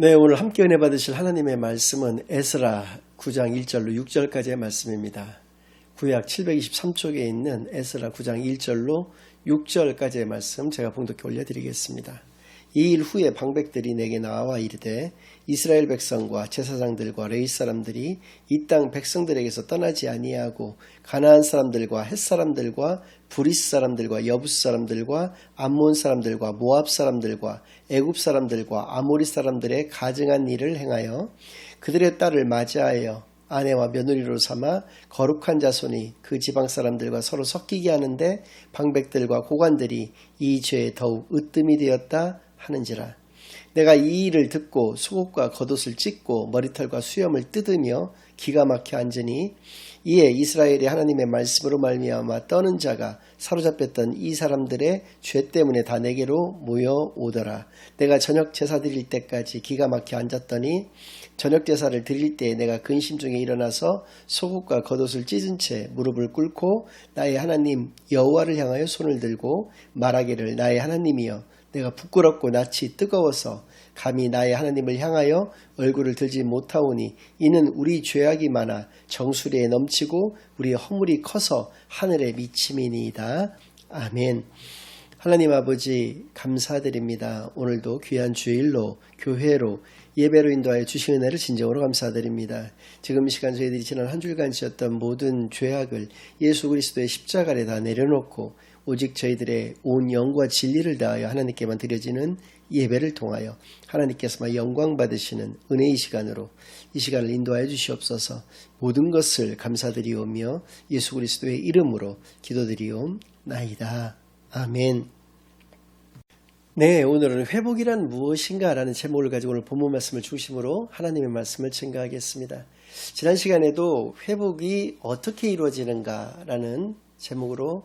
네, 오늘 함께 은혜 받으실 하나님의 말씀은 에스라 9장 1절로 6절까지의 말씀입니다. 구약 723쪽에 있는 에스라 9장 1절로 6절까지의 말씀 제가 봉독해 올려드리겠습니다. 이 일 후에 방백들이 내게 나와 이르되 이스라엘 백성과 제사장들과 레위 사람들이 이 땅 백성들에게서 떠나지 아니하고 가나안 사람들과 헷 사람들과 브리스 사람들과 여부스 사람들과 암몬 사람들과 모압 사람들과 애굽 사람들과 아모리 사람들의 가증한 일을 행하여 그들의 딸을 맞이하여 아내와 며느리로 삼아 거룩한 자손이 그 지방 사람들과 서로 섞이게 하는데 방백들과 고관들이 이 죄에 더욱 으뜸이 되었다 하는지라 내가 이 일을 듣고 속옷과 겉옷을 찢고 머리털과 수염을 뜯으며 기가 막혀 앉으니 이에 이스라엘이 하나님의 말씀으로 말미암아 떠는 자가 사로잡혔던 이 사람들의 죄 때문에 다 내게로 모여오더라. 내가 저녁 제사 드릴 때까지 기가 막혀 앉았더니 저녁 제사를 드릴 때 내가 근심 중에 일어나서 속옷과 겉옷을 찢은 채 무릎을 꿇고 나의 하나님 여호와를 향하여 손을 들고 말하기를 나의 하나님이여 내가 부끄럽고 낯이 뜨거워서 감히 나의 하나님을 향하여 얼굴을 들지 못하오니 이는 우리 죄악이 많아 정수리에 넘치고 우리의 허물이 커서 하늘에 미침이니이다. 아멘. 하나님 아버지 감사드립니다. 오늘도 귀한 주일로 교회로 예배로 인도하여 주신 은혜를 진정으로 감사드립니다. 지금 이 시간 저희들이 지난 한 주간 지었던 모든 죄악을 예수 그리스도의 십자가에 다 내려놓고 오직 저희들의 온 영과 진리를 다하여 하나님께만 드려지는 예배를 통하여 하나님께서만 영광 받으시는 은혜의 시간으로 이 시간을 인도하여 주시옵소서 모든 것을 감사드리오며 예수 그리스도의 이름으로 기도드리옵나이다. 아멘. 네, 오늘은 회복이란 무엇인가 라는 제목을 가지고 오늘 본문 말씀을 중심으로 하나님의 말씀을 증가하겠습니다. 지난 시간에도 회복이 어떻게 이루어지는가 라는 제목으로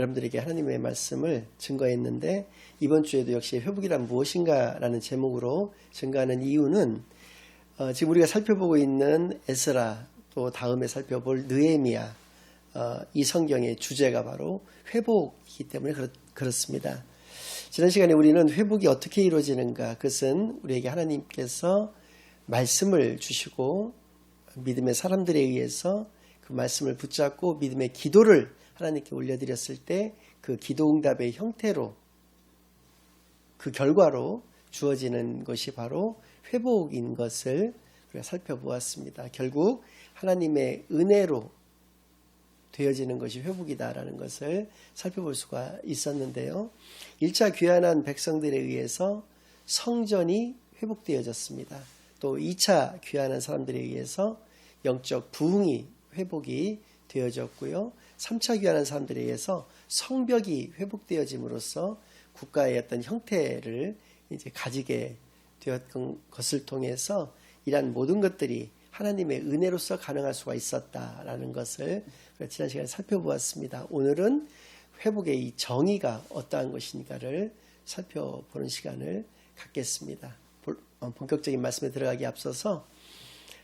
여러분들에게 하나님의 말씀을 증거했는데 이번 주에도 역시 회복이란 무엇인가 라는 제목으로 증거하는 이유는 어, 지금 우리가 살펴보고 있는 에스라 또 다음에 살펴볼 느에미야 어, 이 성경의 주제가 바로 회복이기 때문에 그렇, 그렇습니다. 지난 시간에 우리는 회복이 어떻게 이루어지는가 그것은 우리에게 하나님께서 말씀을 주시고 믿음의 사람들에 의해서 그 말씀을 붙잡고 믿음의 기도를 하나님께 올려드렸을 때 그 기도응답의 형태로 그 결과로 주어지는 것이 바로 회복인 것을 우리가 살펴보았습니다. 결국 하나님의 은혜로 되어지는 것이 회복이다라는 것을 살펴볼 수가 있었는데요. 1차 귀환한 백성들에 의해서 성전이 회복되어졌습니다. 또 2차 귀환한 사람들에 의해서 영적 부흥이 회복이 되어졌고요. 3차 귀환한 사람들에 의해서 성벽이 회복되어짐으로써 국가의 어떤 형태를 이제 가지게 되었던 것을 통해서 이러한 모든 것들이 하나님의 은혜로서 가능할 수가 있었다라는 것을 지난 시간에 살펴보았습니다. 오늘은 회복의 이 정의가 어떠한 것인가를 살펴보는 시간을 갖겠습니다. 어, 본격적인 말씀에 들어가기 앞서서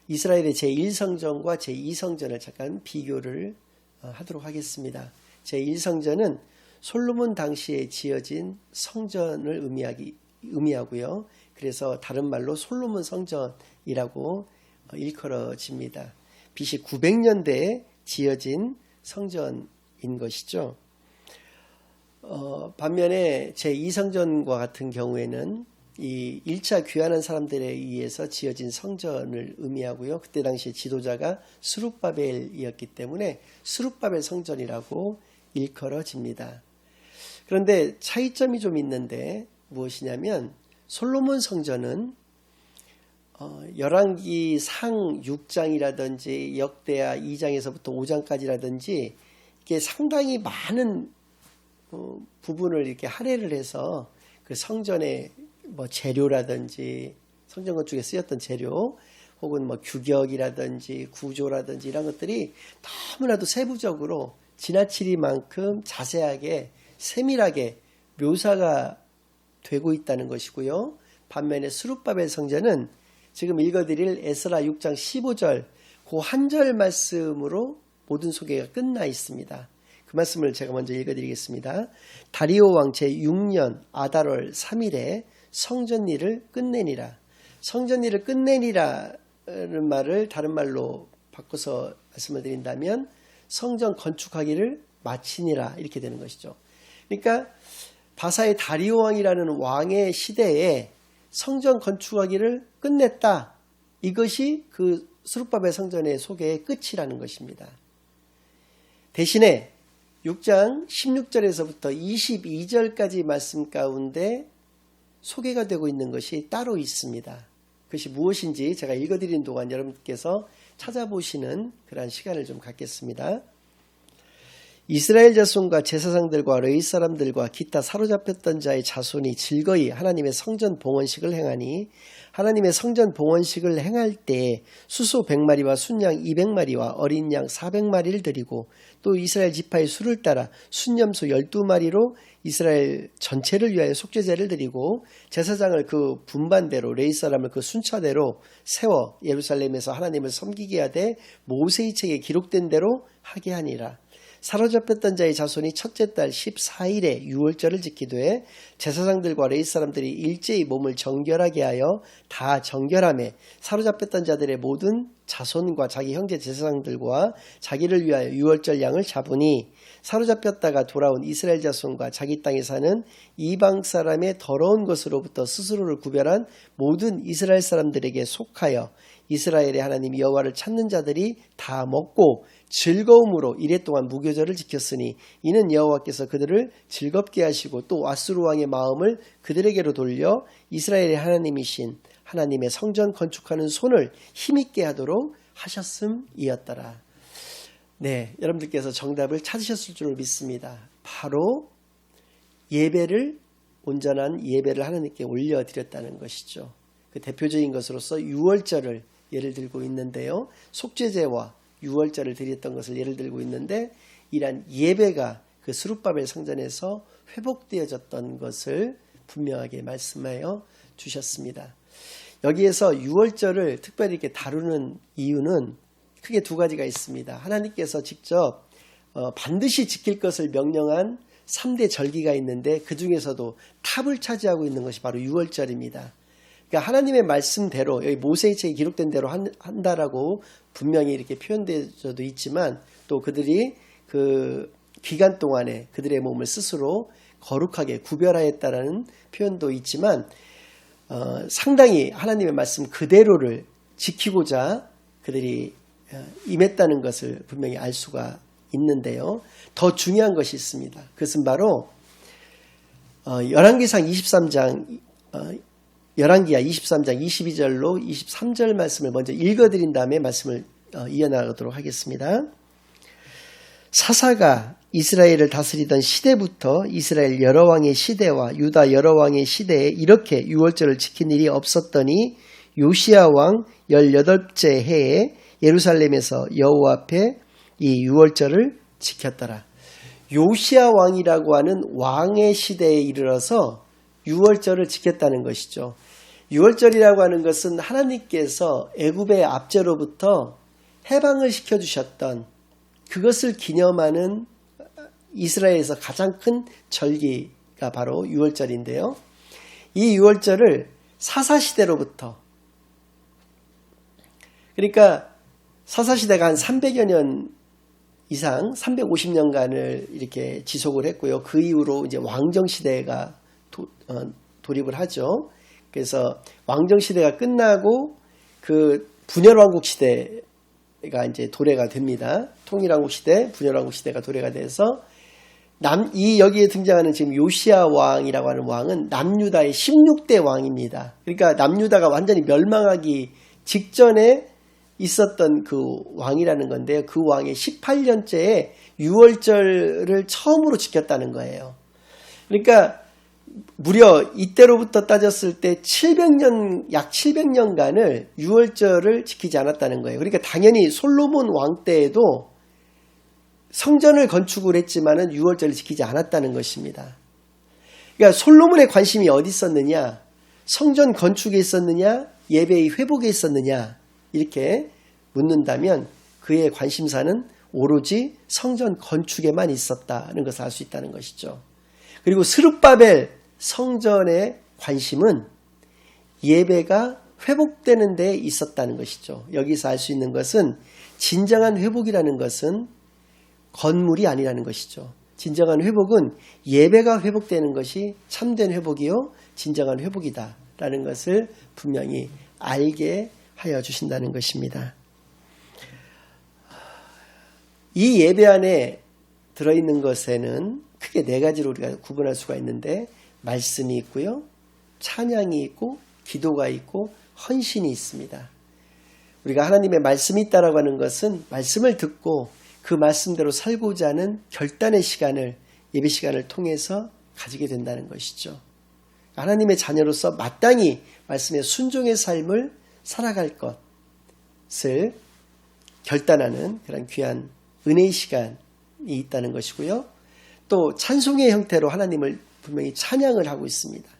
이스라엘의 제1성전과 제2성전을 잠깐 비교를 어, 하도록 하겠습니다. 제1성전은 솔로몬 당시에 지어진 성전을 의미하기, 의미하고요. 그래서 다른 말로 솔로몬 성전이라고 어, 일컬어집니다. BC 900년대에 지어진 성전인 것이죠. 어, 반면에 제2성전과 같은 경우에는 이 1차 귀환한 사람들에 의해서 지어진 성전을 의미하고요. 그때 당시 지도자가 수룹바벨이었기 때문에 수룹바벨 성전이라고 일컬어집니다. 그런데 차이점이 좀 있는데 무엇이냐면 솔로몬 성전은 어, 열왕기 상 6장이라든지 역대하 2장에서부터 5장까지라든지 이게 상당히 많은 어, 부분을 이렇게 할애를 해서 그 성전의 뭐 재료라든지 성전 건축에 쓰였던 재료 혹은 뭐 규격이라든지 구조라든지 이런 것들이 너무나도 세부적으로 지나치리만큼 자세하게 세밀하게 묘사가 되고 있다는 것이고요. 반면에 수룹바벨 성전은 지금 읽어드릴 에스라 6장 15절 그 한 절 말씀으로 모든 소개가 끝나 있습니다. 그 말씀을 제가 먼저 읽어드리겠습니다. 다리오 왕 제 6년 아달월 3일에 성전 일을 끝내니라. 성전 일을 끝내리라는 말을 다른 말로 바꿔서 말씀을 드린다면 성전 건축하기를 마치니라 이렇게 되는 것이죠. 그러니까 바사의 다리오 왕이라는 왕의 시대에 성전 건축하기를 끝냈다. 이것이 그 수르바벨 성전의 소개의 끝이라는 것입니다. 대신에 6장 16절에서부터 22절까지 말씀 가운데 소개가 되고 있는 것이 따로 있습니다. 그것이 무엇인지 제가 읽어드리는 동안 여러분께서 찾아보시는 그러한 시간을 좀 갖겠습니다. 이스라엘 자손과 제사장들과 레위 사람들과 기타 사로잡혔던 자의 자손이 즐거이 하나님의 성전 봉헌식을 행하니 하나님의 성전 봉헌식을 행할 때 수소 100마리와 순양 200마리와 어린 양 400마리를 드리고 또 이스라엘 지파의 수를 따라 순염소 12마리로 이스라엘 전체를 위하여 속죄제를 드리고 제사장을 그 분반대로 레이 사람을 그 순차대로 세워 예루살렘에서 하나님을 섬기게 하되 모세의 책에 기록된 대로 하게 하니라. 사로잡혔던 자의 자손이 첫째 달 14일에 유월절을 지키되 되 제사장들과 레이 사람들이 일제히 몸을 정결하게 하여 다 정결함에 사로잡혔던 자들의 모든 자손과 자기 형제 제사장들과 자기를 위하여 유월절 양을 잡으니 사로잡혔다가 돌아온 이스라엘 자손과 자기 땅에 사는 이방 사람의 더러운 것으로부터 스스로를 구별한 모든 이스라엘 사람들에게 속하여 이스라엘의 하나님 여호와를 찾는 자들이 다 먹고 즐거움으로 이래 동안 무교절을 지켰으니 이는 여호와께서 그들을 즐겁게 하시고 또 아수르 왕의 마음을 그들에게로 돌려 이스라엘의 하나님이신 하나님의 성전 건축하는 손을 힘있게 하도록 하셨음이었더라. 네, 여러분들께서 정답을 찾으셨을 줄 믿습니다. 바로 예배를 온전한 예배를 하나님께 올려드렸다는 것이죠. 그 대표적인 것으로서 유월절을 예를 들고 있는데요. 속죄제와 유월절을 드렸던 것을 예를 들고 있는데 이러한 예배가 그 수룹바벨 성전에서 회복되어졌던 것을 분명하게 말씀하여 주셨습니다. 여기에서 유월절을 특별히 이렇게 다루는 이유는 크게 두 가지가 있습니다. 하나님께서 직접 어, 반드시 지킬 것을 명령한 3대 절기가 있는데 그 중에서도 탑을 차지하고 있는 것이 바로 유월절입니다. 그러니까 하나님의 말씀대로 여기 모세의 책에 기록된 대로 한, 한다라고 분명히 이렇게 표현되어도 있지만 또 그들이 그 기간 동안에 그들의 몸을 스스로 거룩하게 구별하였다라는 표현도 있지만 어, 상당히 하나님의 말씀 그대로를 지키고자 그들이 어, 임했다는 것을 분명히 알 수가 있는데요. 더 중요한 것이 있습니다. 그것은 바로 어, 열왕기상 23장 어, 열왕기야 23장 22절로 23절 말씀을 먼저 읽어드린 다음에 말씀을 어, 이어나가도록 하겠습니다. 사사가 이스라엘을 다스리던 시대부터 이스라엘 여러 왕의 시대와 유다 여러 왕의 시대에 이렇게 유월절을 지킨 일이 없었더니 요시아 왕 18째 해에 예루살렘에서 여호와 앞에 이 유월절을 지켰더라. 요시아 왕이라고 하는 왕의 시대에 이르러서 유월절을 지켰다는 것이죠. 유월절이라고 하는 것은 하나님께서 애굽의 압제로부터 해방을 시켜 주셨던 그것을 기념하는 이스라엘에서 가장 큰 절기가 바로 유월절인데요. 이 유월절을 사사 시대로부터 그러니까 사사 시대가 한 300여 년 이상 350년간을 이렇게 지속을 했고요. 그 이후로 이제 왕정 시대가 도, 어, 돌입을 하죠. 그래서 왕정 시대가 끝나고 그 분열 왕국 시대가 이제 도래가 됩니다. 통일 왕국 시대, 분열 왕국 시대가 도래가 돼서 남, 이 여기에 등장하는 지금 요시아 왕이라고 하는 왕은 남유다의 16대 왕입니다. 그러니까 남유다가 완전히 멸망하기 직전에 있었던 그 왕이라는 건데요. 그 왕의 18년째에 6월절을 처음으로 지켰다는 거예요. 그러니까 무려 이때로부터 따졌을 때 700년, 약 700년간을 6월절을 지키지 않았다는 거예요. 그러니까 당연히 솔로몬 왕 때에도 성전을 건축을 했지만은 6월절을 지키지 않았다는 것입니다. 그러니까 솔로몬의 관심이 어디 있었느냐? 성전 건축에 있었느냐? 예배의 회복에 있었느냐? 이렇게 묻는다면 그의 관심사는 오로지 성전 건축에만 있었다는 것을 알 수 있다는 것이죠. 그리고 스룹바벨 성전의 관심은 예배가 회복되는 데 있었다는 것이죠. 여기서 알 수 있는 것은 진정한 회복이라는 것은 건물이 아니라는 것이죠. 진정한 회복은 예배가 회복되는 것이 참된 회복이요. 진정한 회복이다라는 것을 분명히 알게 하여 주신다는 것입니다. 이 예배 안에 들어있는 것에는 크게 네 가지로 우리가 구분할 수가 있는데 말씀이 있고요. 찬양이 있고 기도가 있고 헌신이 있습니다. 우리가 하나님의 말씀이 있다라고 하는 것은 말씀을 듣고 그 말씀대로 살고자 하는 결단의 시간을 예배 시간을 통해서 가지게 된다는 것이죠. 하나님의 자녀로서 마땅히 말씀의 순종의 삶을 살아갈 것을 결단하는 그런 귀한 은혜의 시간이 있다는 것이고요. 또 찬송의 형태로 하나님을 분명히 찬양을 하고 있습니다.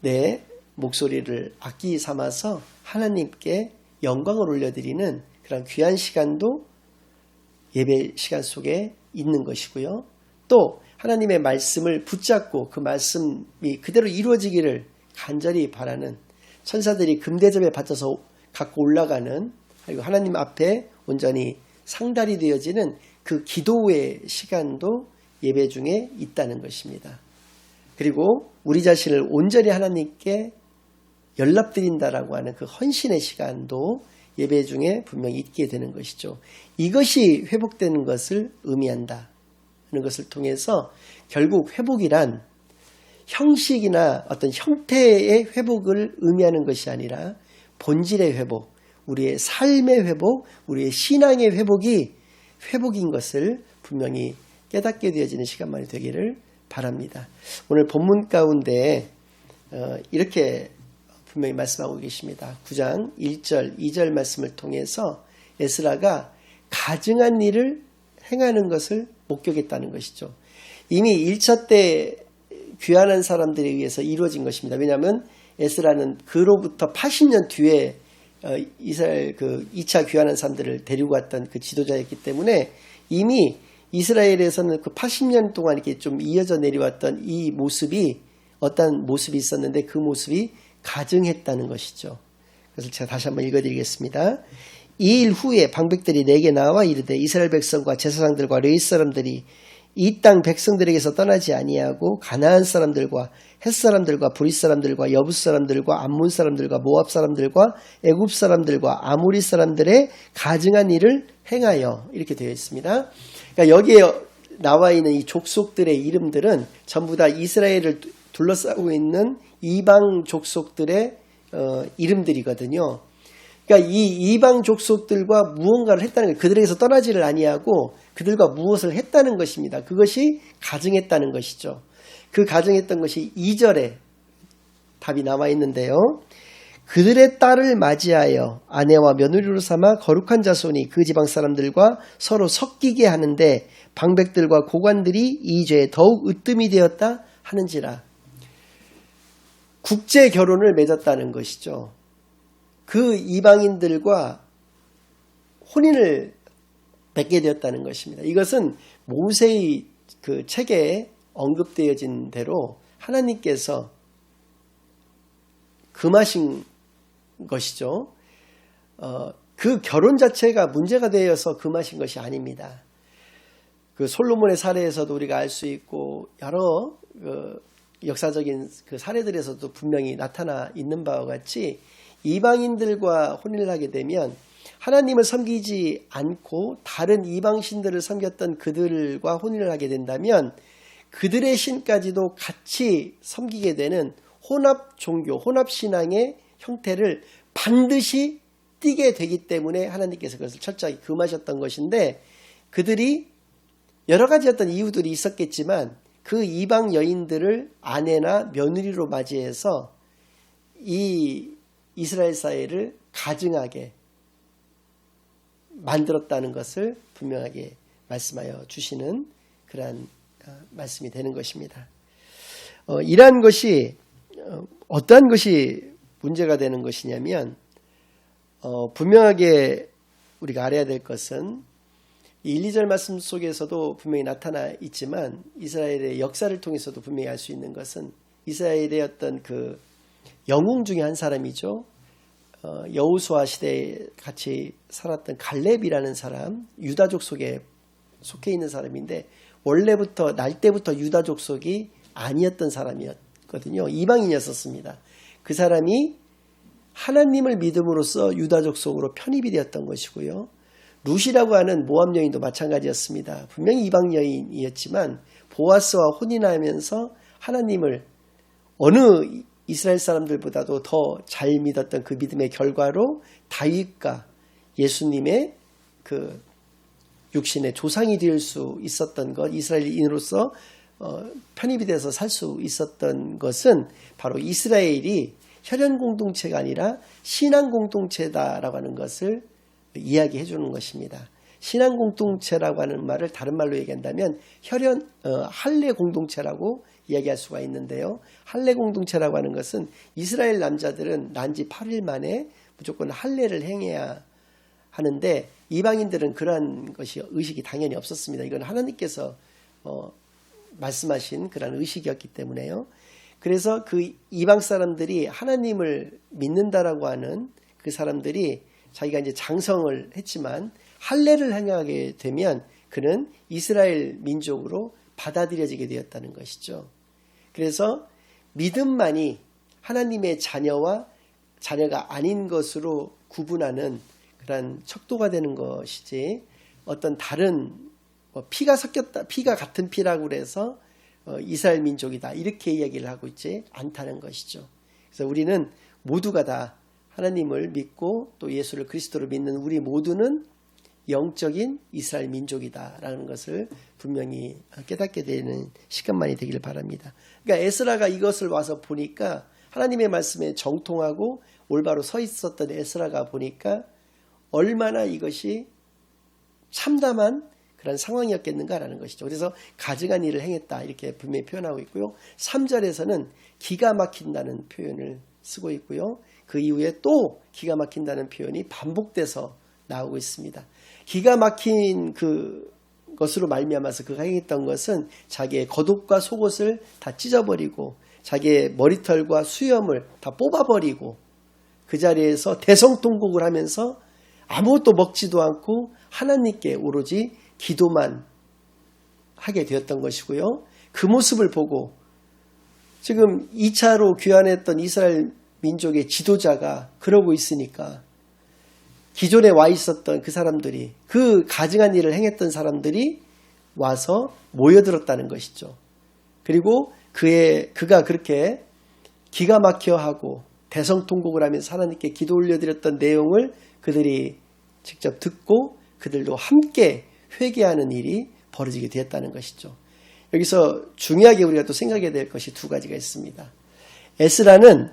내 목소리를 악기 삼아서 하나님께 영광을 올려드리는 그런 귀한 시간도 예배 시간 속에 있는 것이고요. 또 하나님의 말씀을 붙잡고 그 말씀이 그대로 이루어지기를 간절히 바라는 천사들이 금대접에 받쳐서 갖고 올라가는 그리고 하나님 앞에 온전히 상달이 되어지는 그 기도의 시간도 예배 중에 있다는 것입니다. 그리고 우리 자신을 온전히 하나님께 연락드린다라고 하는 그 헌신의 시간도 예배 중에 분명히 있게 되는 것이죠. 이것이 회복되는 것을 의미한다. 하는 것을 통해서 결국 회복이란 형식이나 어떤 형태의 회복을 의미하는 것이 아니라 본질의 회복, 우리의 삶의 회복, 우리의 신앙의 회복이 회복인 것을 분명히 깨닫게 되어지는 시간만이 되기를 바랍니다. 오늘 본문 가운데 어, 이렇게 분명히 말씀하고 계십니다. 9장 1절, 2절 말씀을 통해서 에스라가 가증한 일을 행하는 것을 목격했다는 것이죠. 이미 1차 때 귀환한 사람들에 의해서 이루어진 것입니다. 왜냐하면 에스라는 그로부터 80년 뒤에 어, 이스라엘 그 2차 귀환한 사람들을 데리고 왔던 그 지도자였기 때문에 이미 이스라엘에서는 그 80년 동안 이렇게 좀 이어져 내려왔던 이 모습이 어떤 모습이 있었는데 그 모습이 가증했다는 것이죠. 그래서 제가 다시 한번 읽어드리겠습니다. 이 일 후에 방백들이 내게 나와 이르되 이스라엘 백성과 제사장들과 레위 사람들이 이 땅 백성들에게서 떠나지 아니하고 가나안 사람들과 헷 사람들과 브릿 사람들과 여부 사람들과 암몬 사람들과 모압 사람들과 애굽 사람들과 아무리 사람들의 가증한 일을 행하여 이렇게 되어 있습니다. 그러니까 여기에 나와 있는 이 족속들의 이름들은 전부 다 이스라엘을 둘러싸고 있는 이방 족속들의 어, 이름들이거든요. 그러니까 이 이방 족속들과 무언가를 했다는 거예요. 그들에게서 떠나지를 아니하고 그들과 무엇을 했다는 것입니다. 그것이 가증했다는 것이죠. 그 가증했던 것이 2절에 답이 남아 있는데요. 그들의 딸을 맞이하여 아내와 며느리로 삼아 거룩한 자손이 그 지방 사람들과 서로 섞이게 하는데 방백들과 고관들이 이 죄에 더욱 으뜸이 되었다 하는지라. 국제 결혼을 맺었다는 것이죠. 그 이방인들과 혼인을 맺게 되었다는 것입니다. 이것은 모세의 그 책에 언급되어진 대로 하나님께서 금하신 것이죠. 어, 그 결혼 자체가 문제가 되어서 금하신 것이 아닙니다. 그 솔로몬의 사례에서도 우리가 알 수 있고 여러 그 역사적인 그 사례들에서도 분명히 나타나 있는 바와 같이 이방인들과 혼인을 하게 되면 하나님을 섬기지 않고 다른 이방신들을 섬겼던 그들과 혼인을 하게 된다면 그들의 신까지도 같이 섬기게 되는 혼합 종교, 혼합 신앙의 형태를 반드시 띠게 되기 때문에 하나님께서 그것을 철저하게 금하셨던 것인데 그들이 여러 가지 어떤 이유들이 있었겠지만 그 이방 여인들을 아내나 며느리로 맞이해서 이 이스라엘 사회를 가증하게 만들었다는 것을 분명하게 말씀하여 주시는 그러한 어, 말씀이 되는 것입니다. 어, 이러한 것이 어, 어떠한 것이 문제가 되는 것이냐면 어, 분명하게 우리가 알아야 될 것은 1, 2절 말씀 속에서도 분명히 나타나 있지만 이스라엘의 역사를 통해서도 분명히 알 수 있는 것은 이스라엘의 어떤 그 영웅 중에 한 사람이죠. 어, 여우수아 시대에 같이 살았던 갈렙이라는 사람, 유다족 속에 속해 있는 사람인데 원래부터 날 때부터 유다족 속이 아니었던 사람이었거든요. 이방인이었었습니다. 그 사람이 하나님을 믿음으로써 유다족 속으로 편입이 되었던 것이고요. 룻이라고 하는 모함 여인도 마찬가지였습니다. 분명히 이방 여인이었지만 보아스와 혼인하면서 하나님을 어느 이스라엘 사람들보다도 더 잘 믿었던 그 믿음의 결과로 다윗과 예수님의 그 육신의 조상이 될 수 있었던 것, 이스라엘인으로서 어, 편입이 돼서 살 수 있었던 것은 바로 이스라엘이 혈연 공동체가 아니라 신앙 공동체다라고 하는 것을 이야기해 주는 것입니다. 신앙 공동체라고 하는 말을 다른 말로 얘기한다면 혈연 어, 할례 공동체라고 이야기할 수가 있는데요. 할례 공동체라고 하는 것은 이스라엘 남자들은 난지 8일 만에 무조건 할례를 행해야 하는데 이방인들은 그러한 것이 의식이 당연히 없었습니다. 이건 하나님께서 어, 말씀하신 그런 의식이었기 때문에요. 그래서 그 이방 사람들이 하나님을 믿는다라고 하는 그 사람들이 자기가 이제 장성을 했지만 할례를 행하게 되면 그는 이스라엘 민족으로 받아들여지게 되었다는 것이죠. 그래서 믿음만이 하나님의 자녀와 자녀가 아닌 것으로 구분하는 그런 척도가 되는 것이지 어떤 다른 뭐 피가 섞였다 피가 같은 피라고 그래서 어, 이스라엘 민족이다 이렇게 이야기를 하고 있지 않다는 것이죠. 그래서 우리는 모두가 다 하나님을 믿고 또 예수를 그리스도로 믿는 우리 모두는 영적인 이스라엘 민족이다라는 것을 분명히 깨닫게 되는 시간만이 되기를 바랍니다. 그러니까 에스라가 이것을 와서 보니까 하나님의 말씀에 정통하고 올바로 서 있었던 에스라가 보니까 얼마나 이것이 참담한 그런 상황이었겠는가라는 것이죠. 그래서 가증한 일을 행했다 이렇게 분명히 표현하고 있고요. 3절에서는 기가 막힌다는 표현을 쓰고 있고요. 그 이후에 또 기가 막힌다는 표현이 반복돼서 나오고 있습니다. 기가 막힌 그 것으로 말미암아서 그가 행했던 것은 자기의 겉옷과 속옷을 다 찢어버리고 자기의 머리털과 수염을 다 뽑아버리고 그 자리에서 대성통곡을 하면서 아무것도 먹지도 않고 하나님께 오로지 기도만 하게 되었던 것이고요. 그 모습을 보고 지금 2차로 귀환했던 이스라엘 민족의 지도자가 그러고 있으니까 기존에 와 있었던 그 사람들이 그 가증한 일을 행했던 사람들이 와서 모여들었다는 것이죠. 그리고 그의 그가 그렇게 기가 막혀 하고 대성통곡을 하면서 하나님께 기도 올려드렸던 내용을 그들이 직접 듣고 그들도 함께 회개하는 일이 벌어지게 되었다는 것이죠. 여기서 중요하게 우리가 또 생각해야 될 것이 두 가지가 있습니다. 에스라는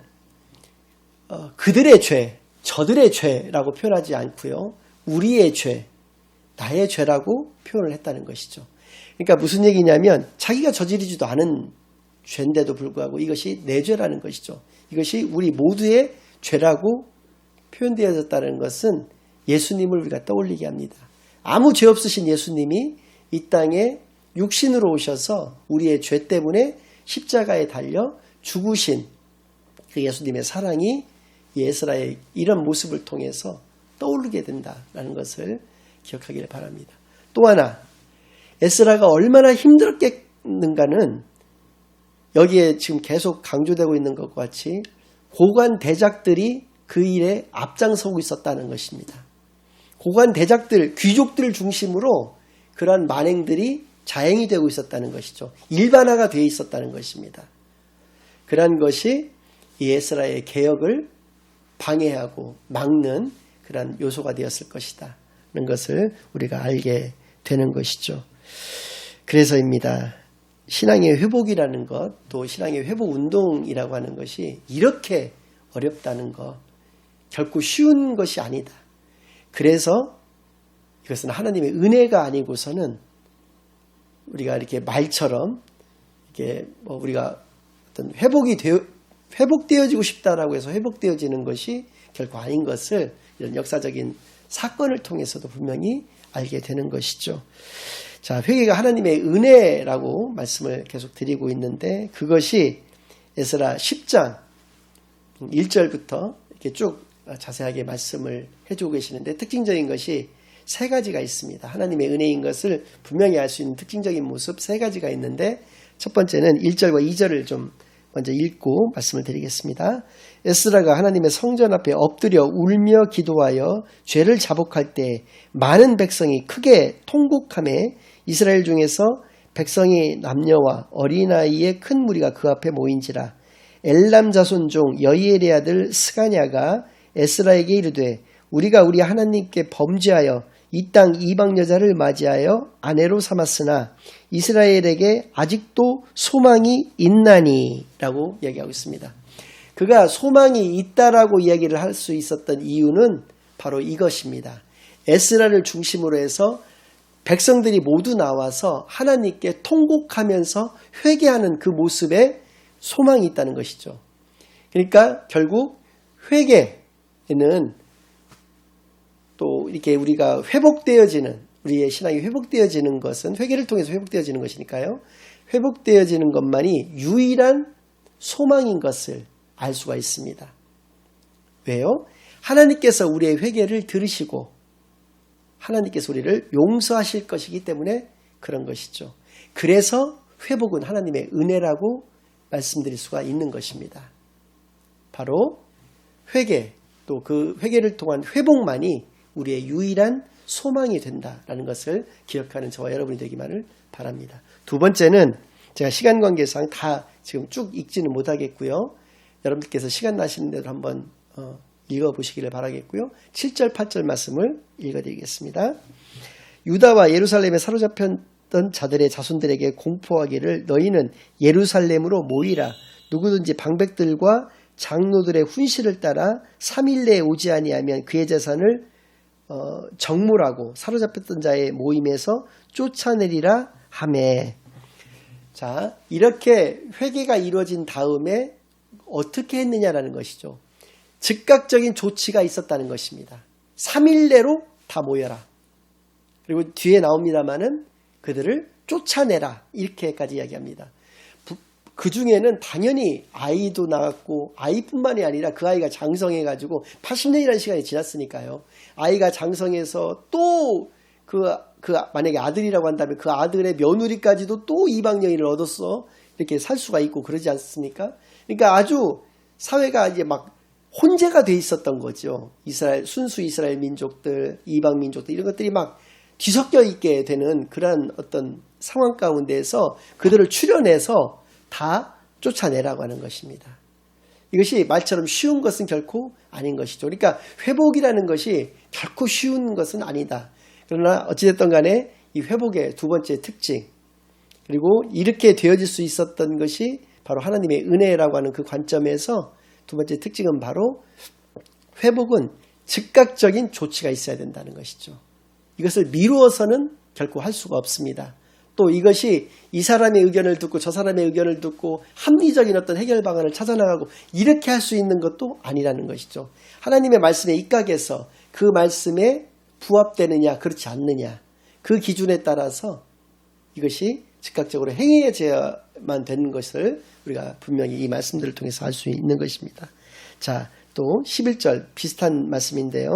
어, 그들의 죄, 저들의 죄라고 표현하지 않고요. 우리의 죄, 나의 죄라고 표현을 했다는 것이죠. 그러니까 무슨 얘기냐면 자기가 저지르지도 않은 죄인데도 불구하고 이것이 내 죄라는 것이죠. 이것이 우리 모두의 죄라고 표현되어졌다는 것은 예수님을 우리가 떠올리게 합니다. 아무 죄 없으신 예수님이 이 땅에 육신으로 오셔서 우리의 죄 때문에 십자가에 달려 죽으신 그 예수님의 사랑이 예스라의 이런 모습을 통해서 떠오르게 된다라는 것을 기억하기를 바랍니다. 또 하나 에스라가 얼마나 힘들었겠는가는 여기에 지금 계속 강조되고 있는 것과 같이 고관 대작들이 그 일에 앞장서고 있었다는 것입니다. 고관 대작들, 귀족들 중심으로 그러한 만행들이 자행이 되고 있었다는 것이죠. 일반화가 되어 있었다는 것입니다. 그러한 것이 예스라의 개혁을 방해하고 막는 그러한 요소가 되었을 것이다. 는 것을 우리가 알게 되는 것이죠. 그래서입니다. 신앙의 회복이라는 것, 또 신앙의 회복 운동이라고 하는 것이 이렇게 어렵다는 것, 결코 쉬운 것이 아니다. 그래서 이것은 하나님의 은혜가 아니고서는 우리가 이렇게 말처럼 이게 뭐 우리가 어떤 회복이 되어 회복되어지고 싶다라고 해서 회복되어지는 것이 결코 아닌 것을 이런 역사적인 사건을 통해서도 분명히 알게 되는 것이죠. 자, 회개가 하나님의 은혜라고 말씀을 계속 드리고 있는데 그것이 에스라 10장 1절부터 이렇게 쭉 자세하게 말씀을 해주고 계시는데 특징적인 것이 세 가지가 있습니다. 하나님의 은혜인 것을 분명히 알 수 있는 특징적인 모습 세 가지가 있는데 첫 번째는 1절과 2절을 좀 먼저 읽고 말씀을 드리겠습니다. 에스라가 하나님의 성전 앞에 엎드려 울며 기도하여 죄를 자복할 때 많은 백성이 크게 통곡함에 이스라엘 중에서 백성이 남녀와 어린아이의 큰 무리가 그 앞에 모인지라 엘람 자손 중 여이엘의 아들 스가냐가 에스라에게 이르되 우리가 우리 하나님께 범죄하여 이 땅 이방 여자를 맞이하여 아내로 삼았으나 이스라엘에게 아직도 소망이 있나니라고 이야기하고 있습니다. 그가 소망이 있다라고 이야기를 할 수 있었던 이유는 바로 이것입니다. 에스라를 중심으로 해서 백성들이 모두 나와서 하나님께 통곡하면서 회개하는 그 모습에 소망이 있다는 것이죠. 그러니까 결국 회개에는 또 이렇게 우리가 회복되어지는 우리의 신앙이 회복되어지는 것은 회개를 통해서 회복되어지는 것이니까요. 회복되어지는 것만이 유일한 소망인 것을 알 수가 있습니다. 왜요? 하나님께서 우리의 회개를 들으시고 하나님께서 우리를 용서하실 것이기 때문에 그런 것이죠. 그래서 회복은 하나님의 은혜라고 말씀드릴 수가 있는 것입니다. 바로 회개 또 그 회개를 통한 회복만이 우리의 유일한 소망이 된다라는 것을 기억하는 저와 여러분이 되기만을 바랍니다. 두 번째는 제가 시간 관계상 다 지금 쭉 읽지는 못하겠고요. 여러분들께서 시간 나시는 대로 한번 어, 읽어보시기를 바라겠고요. 7절, 8절 말씀을 읽어드리겠습니다. 유다와 예루살렘에 사로잡혔던 자들의 자손들에게 공포하기를 너희는 예루살렘으로 모이라 누구든지 방백들과 장로들의 훈시를 따라 3일 내에 오지 아니하면 그의 재산을 어, 정물하고 사로잡혔던 자의 모임에서 쫓아내리라 하매 자 이렇게 회개가 이루어진 다음에 어떻게 했느냐라는 것이죠. 즉각적인 조치가 있었다는 것입니다. 3일 내로 다 모여라. 그리고 뒤에 나옵니다마는 그들을 쫓아내라. 이렇게까지 이야기합니다. 그 중에는 당연히 아이도 나왔고 아이뿐만이 아니라 그 아이가 장성해가지고 80년이라는 시간이 지났으니까요. 아이가 장성해서 또 그, 그, 만약에 아들이라고 한다면 그 아들의 며느리까지도 또 이방 여인을 얻었어. 이렇게 살 수가 있고 그러지 않습니까? 그러니까 아주 사회가 이제 막 혼재가 돼 있었던 거죠. 이스라엘 순수 이스라엘 민족들, 이방 민족들 이런 것들이 막 뒤섞여 있게 되는 그러한 어떤 상황 가운데에서 그들을 추려내서 다 쫓아내라고 하는 것입니다. 이것이 말처럼 쉬운 것은 결코 아닌 것이죠. 그러니까 회복이라는 것이 결코 쉬운 것은 아니다. 그러나 어찌됐든 간에 이 회복의 두 번째 특징 그리고 이렇게 되어질 수 있었던 것이 바로 하나님의 은혜라고 하는 그 관점에서 두 번째 특징은 바로 회복은 즉각적인 조치가 있어야 된다는 것이죠. 이것을 미루어서는 결코 할 수가 없습니다. 또 이것이 이 사람의 의견을 듣고 저 사람의 의견을 듣고 합리적인 어떤 해결 방안을 찾아나가고 이렇게 할 수 있는 것도 아니라는 것이죠. 하나님의 말씀에 입각해서 그 말씀에 부합되느냐 그렇지 않느냐 그 기준에 따라서 이것이 즉각적으로 행해져야만 되는 것을 우리가 분명히 이 말씀들을 통해서 알 수 있는 것입니다. 자, 또 11절 비슷한 말씀인데요.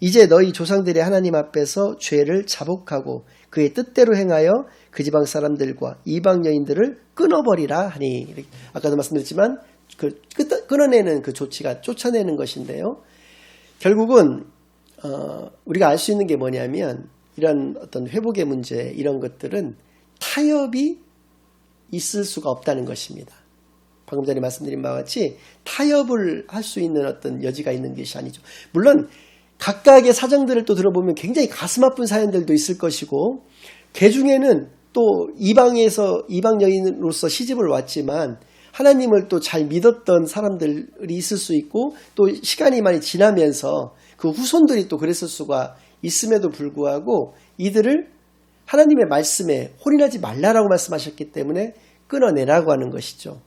이제 너희 조상들의 하나님 앞에서 죄를 자복하고 그의 뜻대로 행하여 그 지방 사람들과 이방 여인들을 끊어버리라 하니 아까도 말씀드렸지만 그 끊어내는 그 조치가 쫓아내는 것인데요. 결국은 어, 우리가 알 수 있는 게 뭐냐면 이런 어떤 회복의 문제 이런 것들은 타협이 있을 수가 없다는 것입니다. 방금 전에 말씀드린 바와 같이 타협을 할 수 있는 어떤 여지가 있는 것이 아니죠. 물론 각각의 사정들을 또 들어보면 굉장히 가슴 아픈 사연들도 있을 것이고 개 중에는 또 이방에서 이방 여인으로서 시집을 왔지만 하나님을 또 잘 믿었던 사람들이 있을 수 있고 또 시간이 많이 지나면서 그 후손들이 또 그랬을 수가 있음에도 불구하고 이들을 하나님의 말씀에 홀인하지 말라라고 말씀하셨기 때문에 끊어내라고 하는 것이죠.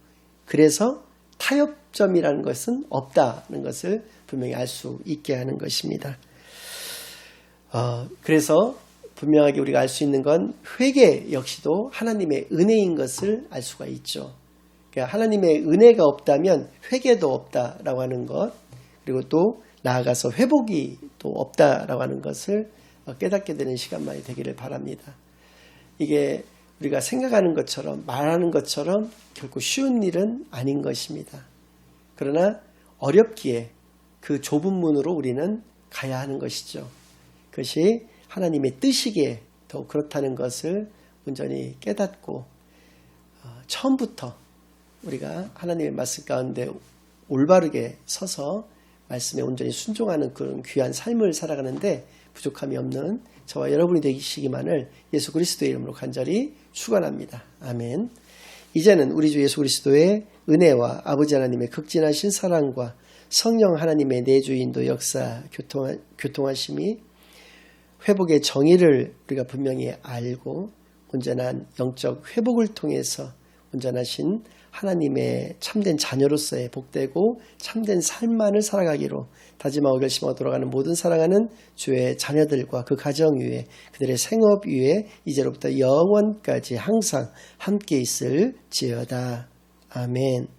그래서 타협점이라는 것은 없다는 것을 분명히 알 수 있게 하는 것입니다. 어, 그래서 분명하게 우리가 알 수 있는 건 회개 역시도 하나님의 은혜인 것을 알 수가 있죠. 그러니까 하나님의 은혜가 없다면 회개도 없다라고 하는 것, 그리고 또 나아가서 회복이 또 없다라고 하는 것을 어, 깨닫게 되는 시간만이 되기를 바랍니다. 이게 우리가 생각하는 것처럼 말하는 것처럼 결코 쉬운 일은 아닌 것입니다. 그러나 어렵기에 그 좁은 문으로 우리는 가야 하는 것이죠. 그것이 하나님의 뜻이기에 더 그렇다는 것을 온전히 깨닫고 어, 처음부터 우리가 하나님의 말씀 가운데 올바르게 서서 말씀에 온전히 순종하는 그런 귀한 삶을 살아가는데 부족함이 없는 저와 여러분이 되시기만을 예수 그리스도의 이름으로 간절히 축원합니다. 아멘. 이제는 우리 주 예수 그리스도의 은혜와 아버지 하나님의 극진하신 사랑과 성령 하나님의 내주인도 역사 교통하, 교통하심이 회복의 정의를 우리가 분명히 알고 온전한 영적 회복을 통해서 온전하신 하나님의 참된 자녀로서의 복되고 참된 삶만을 살아가기로 다짐하고 결심하고 돌아가는 모든 사랑하는 주의 자녀들과 그 가정 위에 그들의 생업 위에 이제로부터 영원까지 항상 함께 있을 지어다. 아멘.